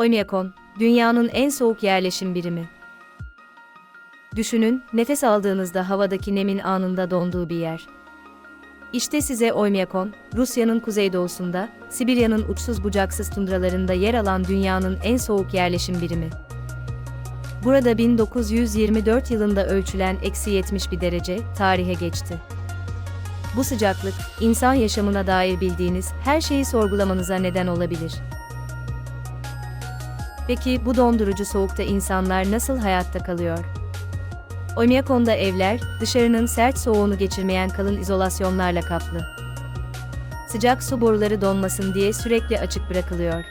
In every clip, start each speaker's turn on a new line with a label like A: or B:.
A: Oymyakon, dünyanın en soğuk yerleşim birimi. Düşünün, nefes aldığınızda havadaki nemin anında donduğu bir yer. İşte size Oymyakon, Rusya'nın kuzeydoğusunda, Sibirya'nın uçsuz bucaksız tundralarında yer alan dünyanın en soğuk yerleşim birimi. Burada 1924 yılında ölçülen eksi 71 derece tarihe geçti. Bu sıcaklık, insan yaşamına dair bildiğiniz her şeyi sorgulamanıza neden olabilir. Peki bu dondurucu soğukta insanlar nasıl hayatta kalıyor? Oymyakon'da evler, dışarının sert soğuğunu geçirmeyen kalın izolasyonlarla kaplı. Sıcak su boruları donmasın diye sürekli açık bırakılıyor.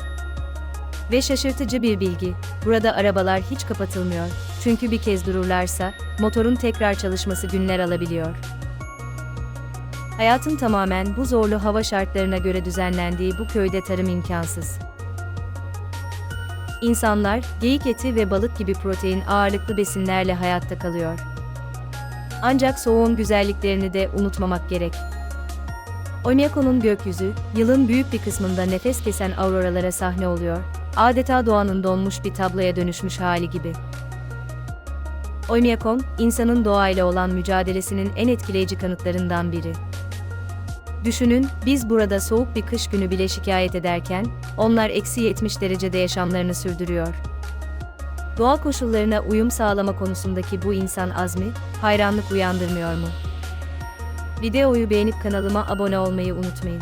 A: Ve şaşırtıcı bir bilgi, burada arabalar hiç kapatılmıyor. Çünkü bir kez dururlarsa, motorun tekrar çalışması günler alabiliyor. Hayatın tamamen bu zorlu hava şartlarına göre düzenlendiği bu köyde tarım imkansız. İnsanlar, geyik eti ve balık gibi protein ağırlıklı besinlerle hayatta kalıyor. Ancak soğuğun güzelliklerini de unutmamak gerek. Oymyakon'un gökyüzü, yılın büyük bir kısmında nefes kesen auroralara sahne oluyor, adeta doğanın donmuş bir tabloya dönüşmüş hali gibi. Oymyakon, insanın doğayla olan mücadelesinin en etkileyici kanıtlarından biri. Düşünün, biz burada soğuk bir kış günü bile şikayet ederken, onlar eksi 70 derecede yaşamlarını sürdürüyor. Doğa koşullarına uyum sağlama konusundaki bu insan azmi, hayranlık uyandırmıyor mu? Videoyu beğenip kanalıma abone olmayı unutmayın.